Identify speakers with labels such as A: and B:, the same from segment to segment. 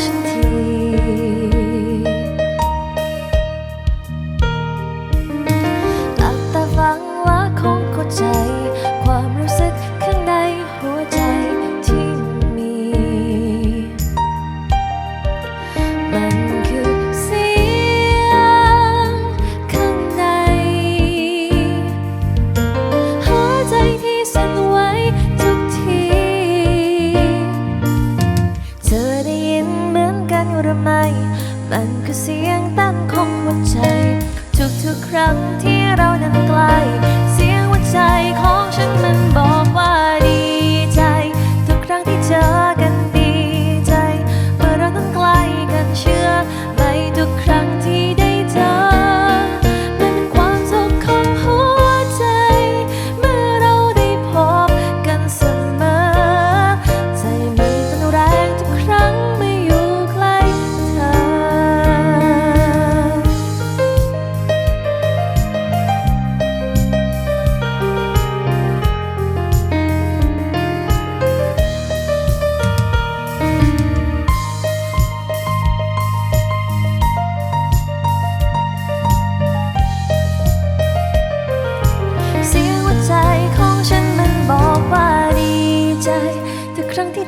A: passions.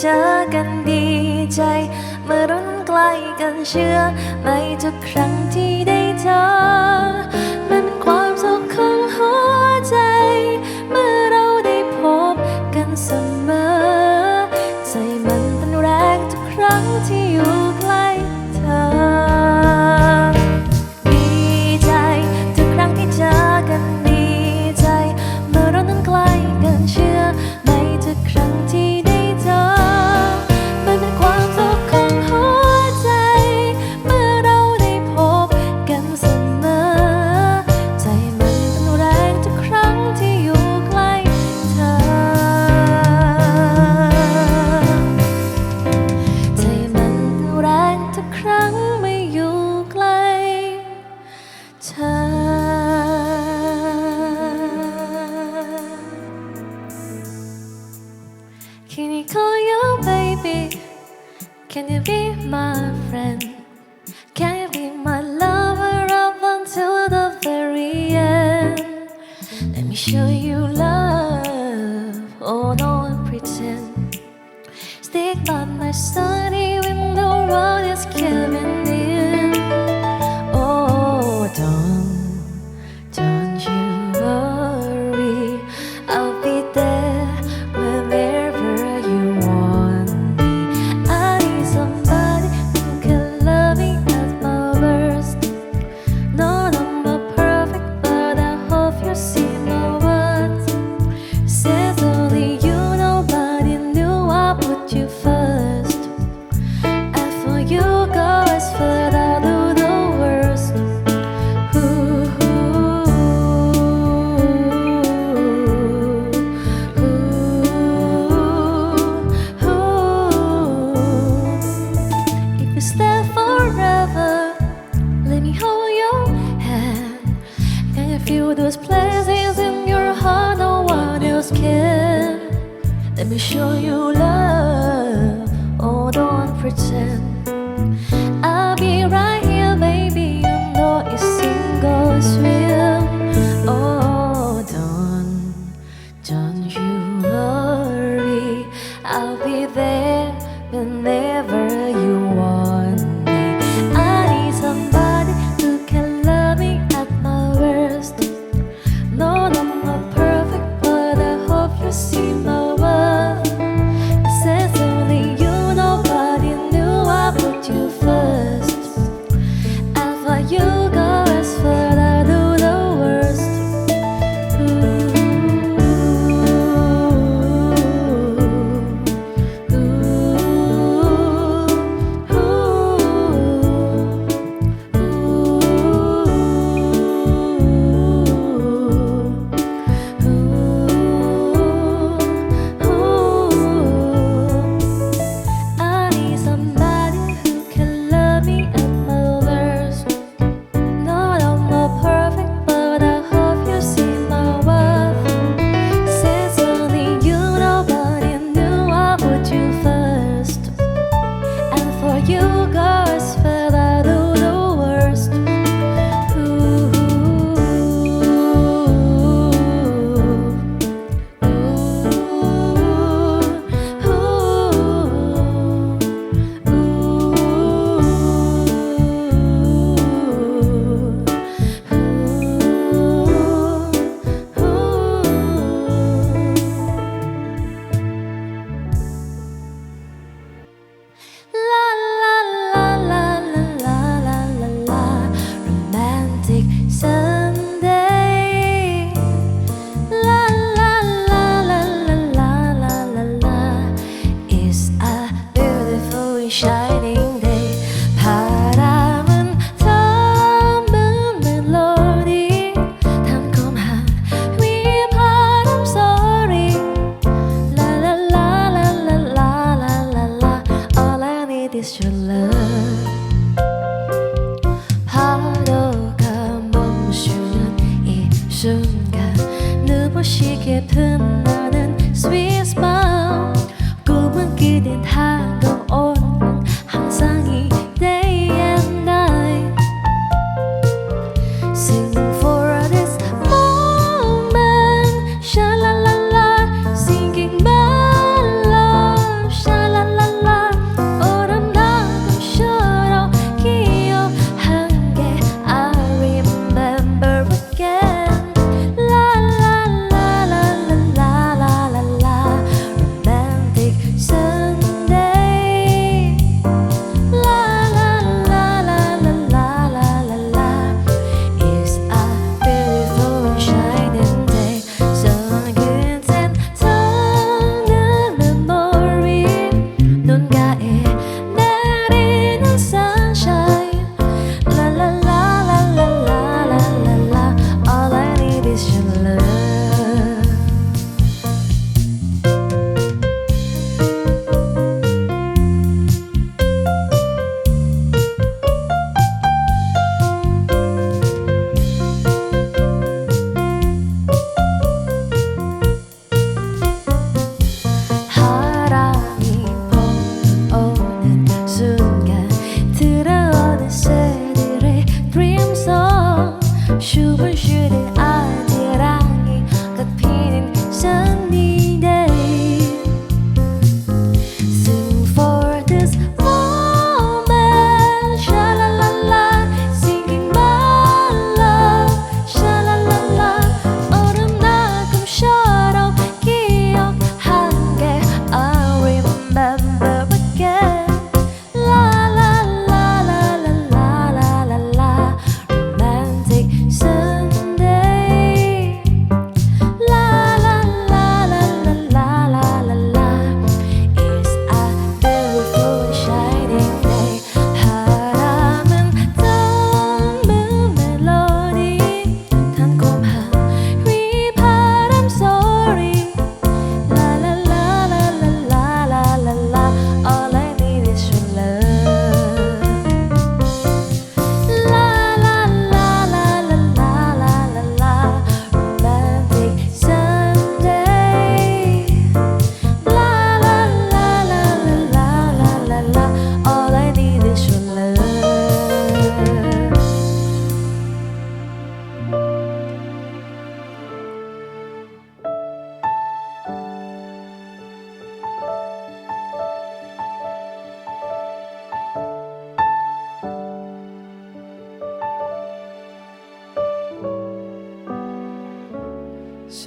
A: เจอกันดีใจ เมื่อรุ่นใกล้กันเชื่อไหมทุกครั้งที่ได้เจอมันความสุขของหัว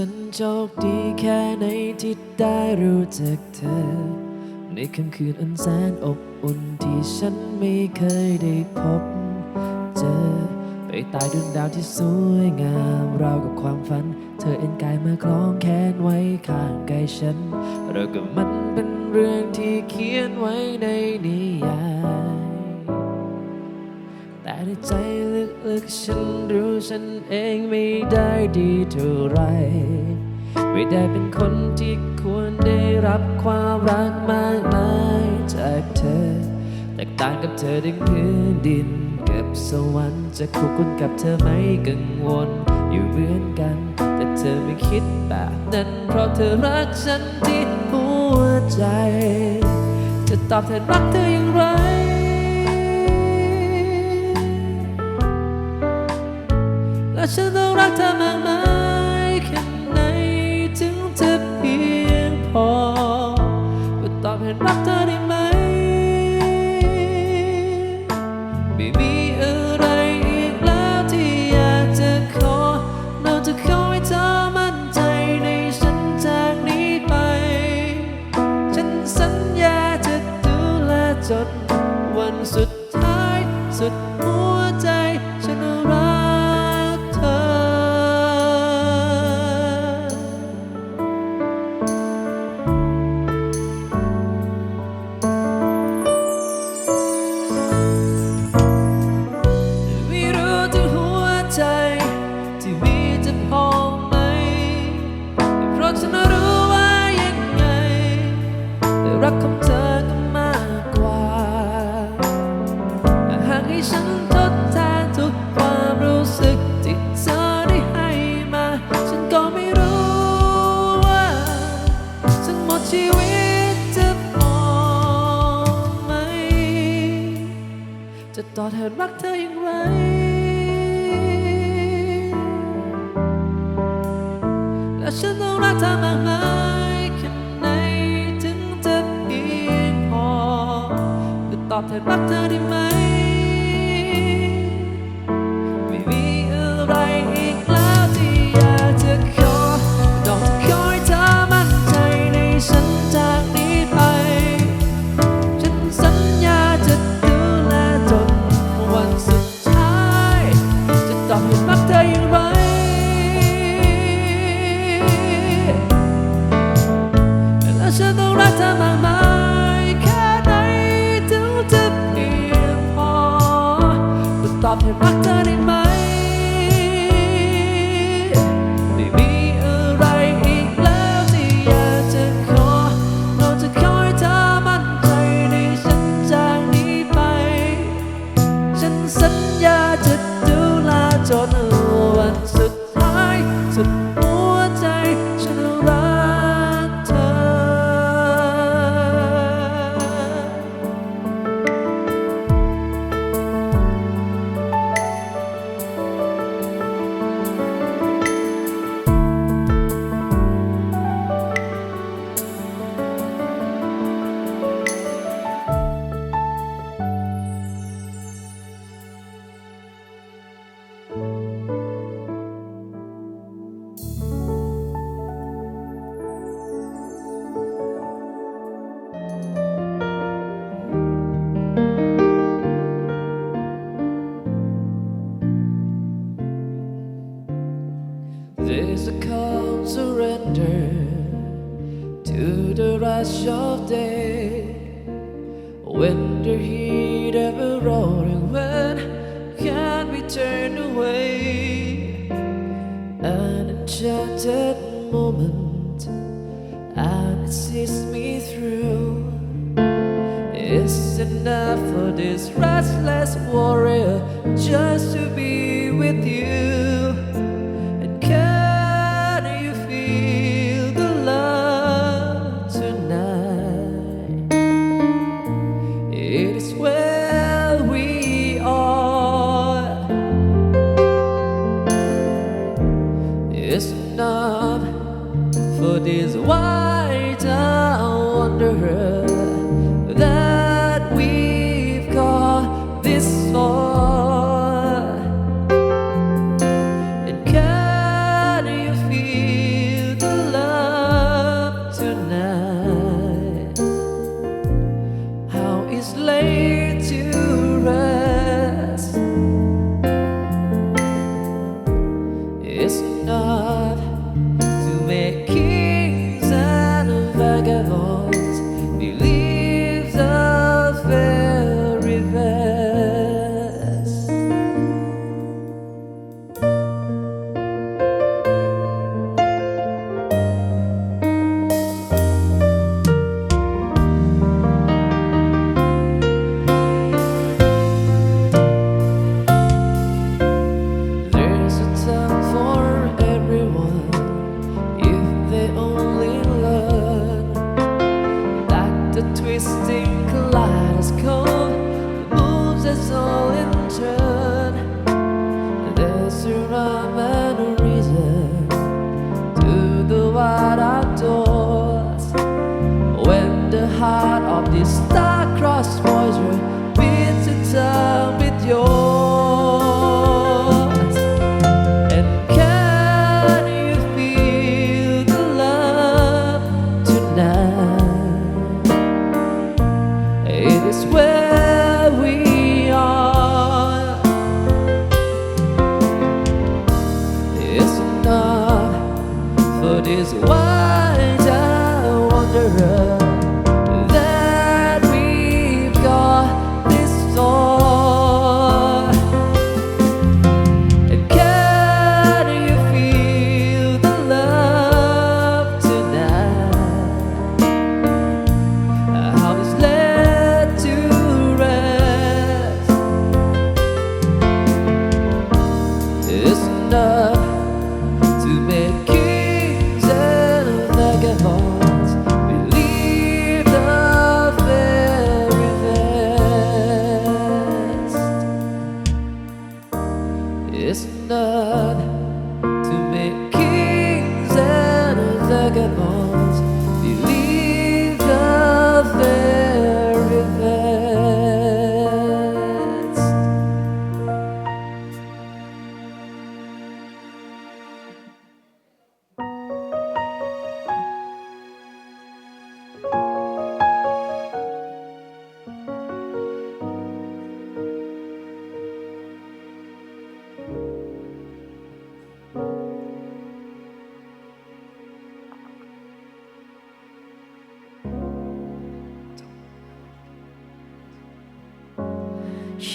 A: ฉัน
B: โชคดีแค่ไหนที่ได้รู้จักเธอ ในค่ำคืนอันแสนอบอุ่นที่ฉันไม่เคยได้พบ เจอไปใตายดวงดาวที่สวยงามราวกับความฝัน เธอเอ็นกายมาคล้องแขนไว้ข้างกายฉันเรากับมันเป็นเรื่องที่เขียนไว้ในนิยาย ในใจลึกๆฉันรู้ฉันเองไม่ได้ดีเท่าไร ไม่ได้เป็นคนที่ควรได้รับความรักมากมายจากเธอ แตกต่างกับเธอดังพื้นดินกับสวรรค์จะคู่ควรกับเธอไหมกังวลอยู่เหมือนกัน แต่เธอไม่คิดแบบนั้นเพราะเธอรักฉันที่หัวใจ จะตอบแทนรักเธออย่างไร أشد ثورة مهما ฉันทดแทนทุกความรู้สึกที่เธอได้ให้มา ฉันก็ไม่รู้ว่า ฉันหมดชีวิตจะพอไหม จะต่อเธอรักเธออย่างไร และฉันต้องรักเธอมากมายแค่ไหนถึงจะเพียงพอจะตอบเธอรักเธอได้ไหม There's a calm surrender to the rush of day. When the heat ever roaring, when can we turn away? An enchanted moment, and it sees me through. It's enough for this restless warrior just to heart of this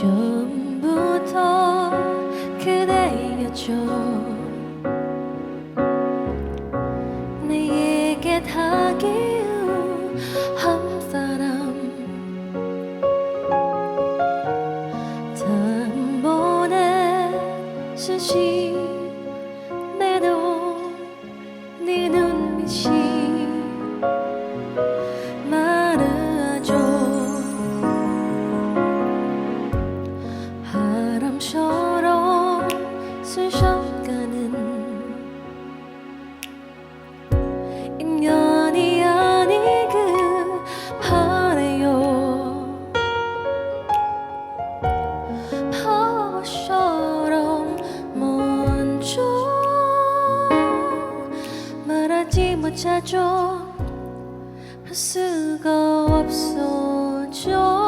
A: show. 수가 없어져